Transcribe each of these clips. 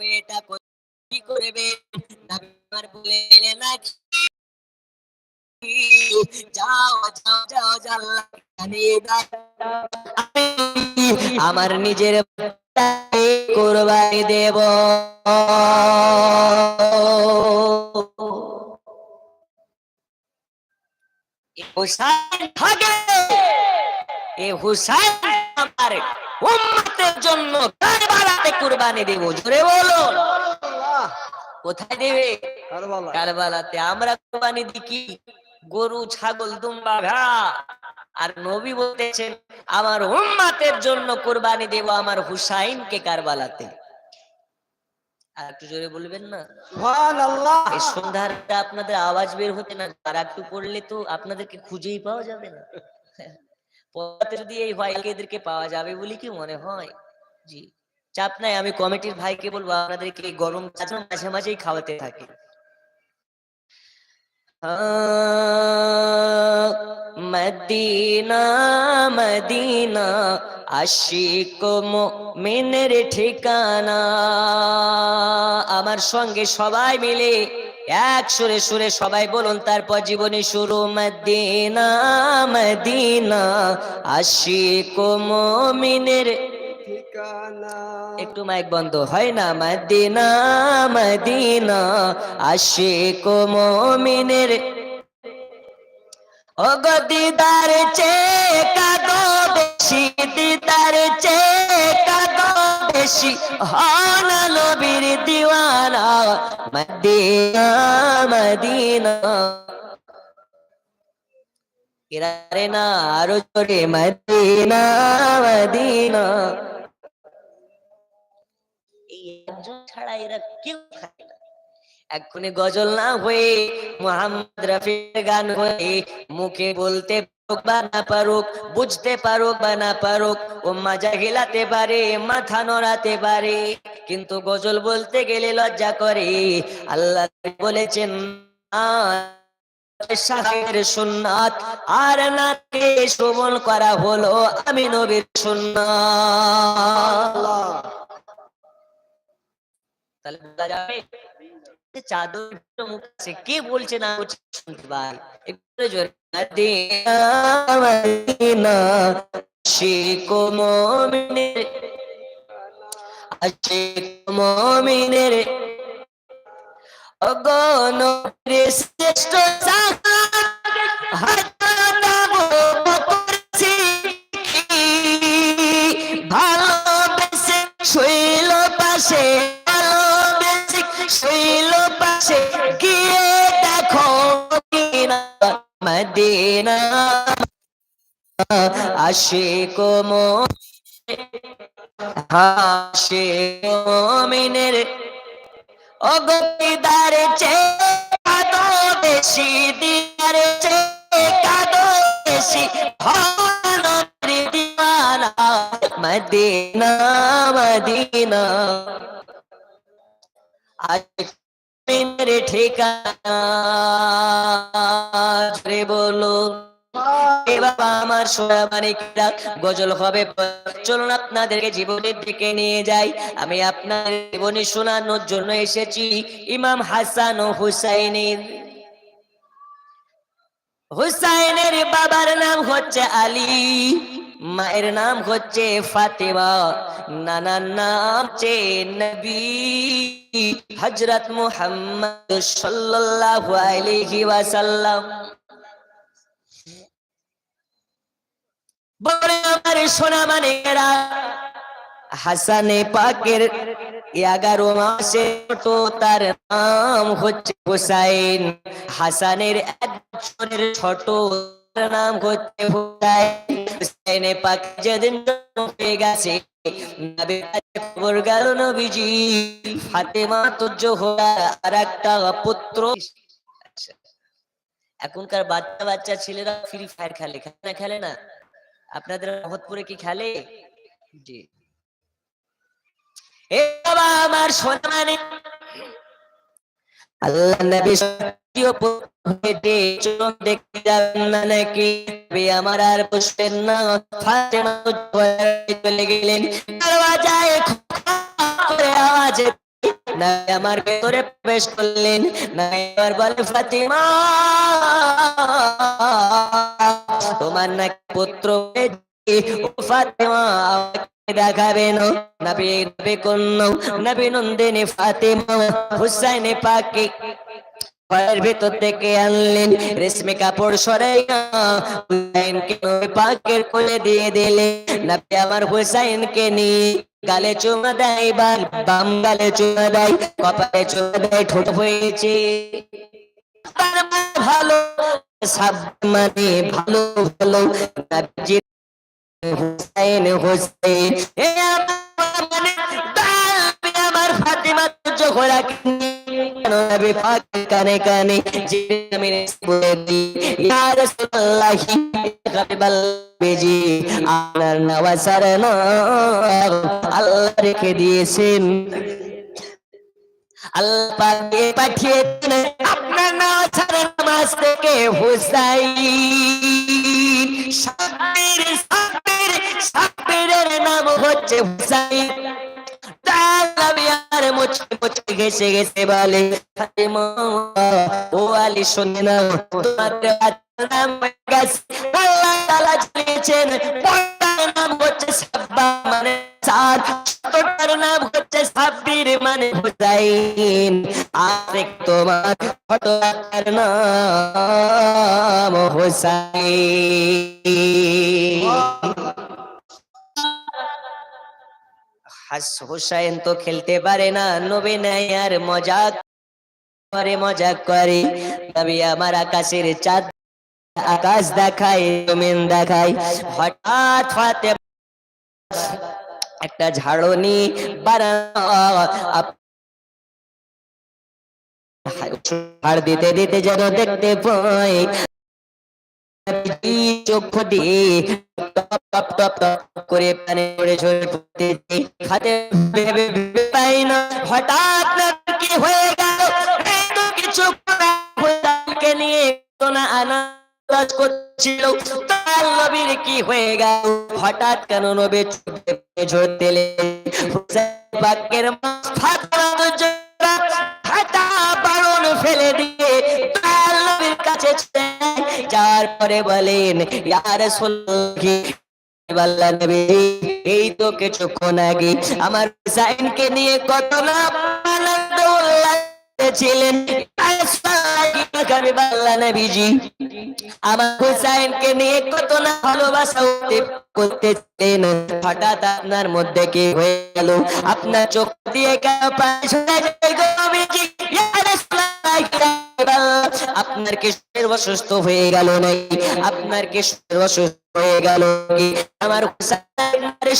এটা কি করবে। নাকি? আমার নিজের কোরবানি দেব। হুসাইন এ হুসাইন আমার উম্মতের জন্য কারবালাতে কুরবানি দেব জোরে বলো। কোথায় দেবে? কারবালাতে। আমরা কুরবানি দিই কি? গরু ছাগল দুম্বা ভেড়া আর নবী বলতেছেন আমার উম্মাতের জন্য কুরবানি দেব আমার হুসাইনকে কারবালাতে। আর একটু জোরে বলবেন না? এই সন্ধ্যাটা আপনাদের আওয়াজ বের হতে না আর একটু পড়লে তো আপনাদেরকে খুঁজেই পাওয়া যাবে না। পড়াতে যদি এই এদেরকে পাওয়া যাবে বলে কি মনে হয়? জি। চাপ নাই, আমি কমিটির ভাইকে বলব, আপনাদেরকে গরম চাচা মাঝে মাঝেই খাওয়াতে থাকে। মদিনা মদিনা, আশিক মিনের ঠিকানা। আমার সঙ্গে সবাই মিলে এক সুরে সুরে সবাই বলুন, তারপর জীবনী শুরু। মদিনা মদিনা, আশিক মিনের একটু মাইক বন্ধ। হয় না মদিনা মদিনা, আশিক মমিনের। ওগো দিদার চে কাদো বেশি, দিদার চে কাদো বেশি। হন নবীর দিওয়ানা, মদিনা মদিনা। এরারে না আরও জোরে, মদিনা মদিনা। এরা কেউ না। এক্ষুনি গজল না হয়ে মোহাম্মদ রফির গান হয়ে মুখে বলতে পারুক বা না পারুক, বুঝতে পারুক বা না পারুক, ও মাজা পারে, মাথা নড়াতে পারে। কিন্তু গজল বলতে গেলে লজ্জা করে। আল্লাহ বলেছেন "আ- শাহের সুন্নাত, আর নাকে শ্রবণ করা হলো, আমি নবীর সুন্নাত। তাহলে বলা যাবে যে চাদর মুখ আছে কে বলছে না বলছে শুনতে পাই একটু জোরে মদিনা মদিনা আশিক মুমিনের আশিক মুমিনের অগণ শ্রেষ্ঠ মদিনা। আশিক আশিক মুমিনের অগতিদার চে কাদো বেশি দিদার চে কাদো বেশি। ভালো দিওয়ানা, মদিনা মদিনা। আজ মেরে ঠিকানা। বলো আমার গজল হবে চলুন আপনাদেরকে জীবনের দিকে নিয়ে যাই। আমি আপনার জীবনী শোনানোর জন্য এসেছি, ইমাম হাসান ও হুসাইনের। হুসাইনের বাবার নাম হচ্ছে আলী। মায়ের নাম হচ্ছে ফাতেমা, নানার নাম হচ্ছে নবী। হজরত মুহাম্মদ সাল্লাল্লাহু আলাইহি ওয়াসাল্লাম। বলে আমার সোনা মানেরা, হাসানে পাকের এগারো মাসে তো তার নাম হচ্ছে হুসাইন। হাসানের এক বছরের ছোট নাম হচ্ছে হুসাইন। হুসাইনে পাক যেদিন হয়ে গেছে। এখনকার বাচ্চা বাচ্চা ছেলেরা ফ্রি ফায়ার খেলে খেলে না খেলে না? আপনাদের মহৎপুরে কি খেলে? জি। এ বাবা আমার সোনা মানে আল্লাহ নবী চোখ দেখতে যাবেন না নাকি নবী আমার আর বসবেন না। ফাতেমা চলে গেলেন। দরওয়াজায় করে আওয়াজ না আমার ভেতরে প্রবেশ করলেন। না এবার বলে, ফাতিমা, তোমার নাকি পুত্র ও ফাতিমা দেখাবেন নবী নবী কন্যা, নবী নন্দিনী ফাতিমা, হুসাইনে পাকে ঘরের ভেতর থেকে আনলেন। রেশমি কাপড় সরাইয়া হুসাইনকে নবী পাকের কোলে দিয়ে দিলে নবী আমার হুসাইনকে নিয়ে গালে চুমা দেয় বা বাম গালে চুমা দেয়, কপালে চুমা দেয়, ঠোঁট হয়েছে। মানে ভালো মানে ভালো ভালো। হুসাইন হুসাইন আমার ফাতিমা কেন নবী পাক কানে কানে আমি বলে দি ইয়া রাসূলুল্লাহ গাবিবাল বেজি আপনার নওয়াসার না আল্লাহ রেখে দিয়েছেন। আল্লাহ পাক পাঠিয়েছেন আপনার নওয়াসার নামাজ থেকে হুসাইন। সাব্বির সাব্বির, সাব্বিরের নাম হচ্ছে হুসাইন। আর মুচকি মুচকি ঘেসে ঘেসে বলে ও আলী শুনে নাও তোমাদের আল্লাহ তাআলা জানিয়েছেন নাম হচ্ছে সাব্বা মানে চাঁদ ছোটটার নাম হচ্ছে সাব্বির মানে হুসাইন আর তোমার ছোটটার নাম হুসাইন হাস তো খেলতে পারে না, নবী নাই আর মজাক করে, মজা করে। তবে আমার আকাশের চাঁদ আকাশ দেখায়, জমিন দেখায়। হঠাৎ ফাতে একটা ঝাড়নি ঝাড় দিতে দিতে যেন দেখতে পাই। চক্ষু দিয়ে টপ টপ টপ করে পানি পড়ে ঝরে পড়তেছে খাতে ভেবে পাই না হঠাৎ কি হয়ে গেল? এই কিছু কে নিয়ে না আনাজ করছিল তার নবীর কি হয়ে গেল হঠাৎ কেন নবী ছুটে ঝরতে বাক্যের ফেলে দিয়ে, তার নবীর কাছে যাওয়ার পরে বলেন ইয়ার এই তো কিছুক্ষণ আগে আমার হুসাইনকে নিয়ে কত না আনন্দ ছিলেন হঠাৎ আপনার মধ্যে হয়ে গেল? আপনার চোখ দিয়ে আপনার কি শরীর অসুস্থ হয়ে গেল নাকি? আপনার কি শরীর অসুস্থ হয়ে গেল আমার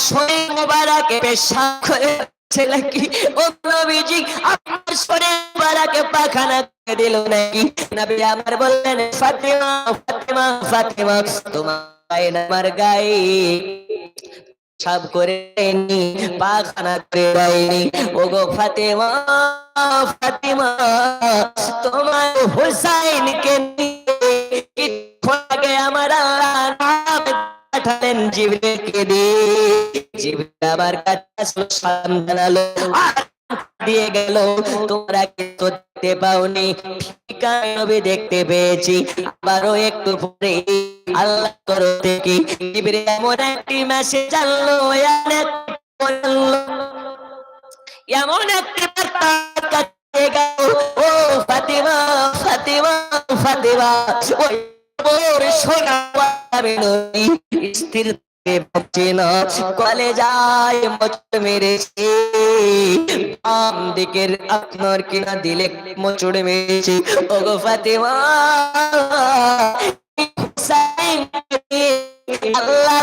শরীর মোবারকে পেশাব করে ছেলে কি ও নবীজি, আপনার শরীর মোবারকে পাখানা করে দিল নাকি? নবী আমার বললেন, ফাতিমা ফাতিমা ফাতিমা, তোমার আমার গায়ে সব করে নি, পাখানা করে দেয়নি। ও গো ফাতেমা ফাতেমা, তোমার হুসাইন কে আগে আমার পাঠালেন জিবরিলকে দিয়ে। জিবরিল আমার কাছে সালাম জানালো আর দিয়ে গেল তোমরা কিন্তু দেখতে পাওনি। ঠিক আমি দেখতে পেয়েছি। আবারও একটু পরে আল্লাহ তরফ থেকে জিবরিল এমন একটি মেসেজ আনলো, এমন একটি বার্তা ও ফাতিমা ফাতিমা ফাতিমা, ওই সোনা পাবে ভাবছে না? কলে যায় মোচড় মেরেছে বাম দিকের আপনার কিনা দিলে মোচড় মেরেছে। ওগো ফাতিমা হুসাইন আল্লাহ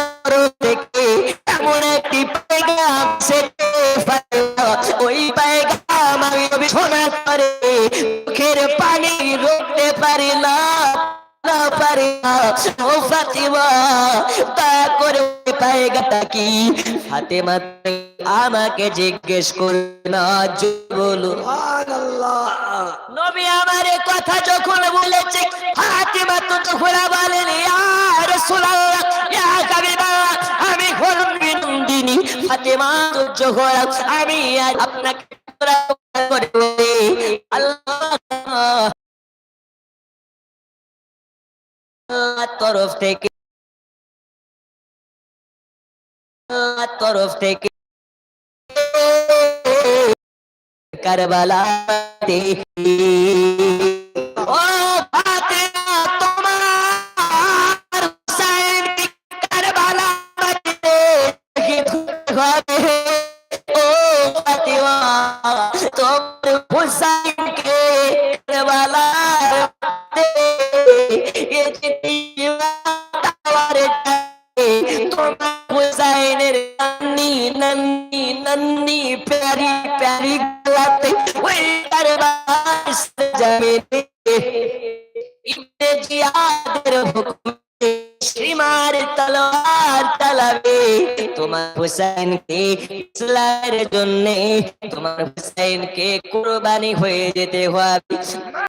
ওই পায়গাটা কি ফাতেমা আমাকে জিজ্ঞেস করবে না বলো নবী আমার কথা যখন বলেছে, ফাতিমা তো তখন বলেন আমি হরম বিনন্দিনী ফাতিমা তো জোহরা আমি আপনাকে আল্লাহ তরফ থেকে তরফ থেকে কারবালাতে নান্নি নান্নি প্যারি প্যারি গলাতে ওই দরবার জমিনে ইবনে জিয়াদের হুকুমে শ্রীমার তলোয়ার চালাবে তোমার হুসাইনকে ইসলামের জন্য, তোমার হুসাইনকে কুরবানি হয়ে যেতে হবে।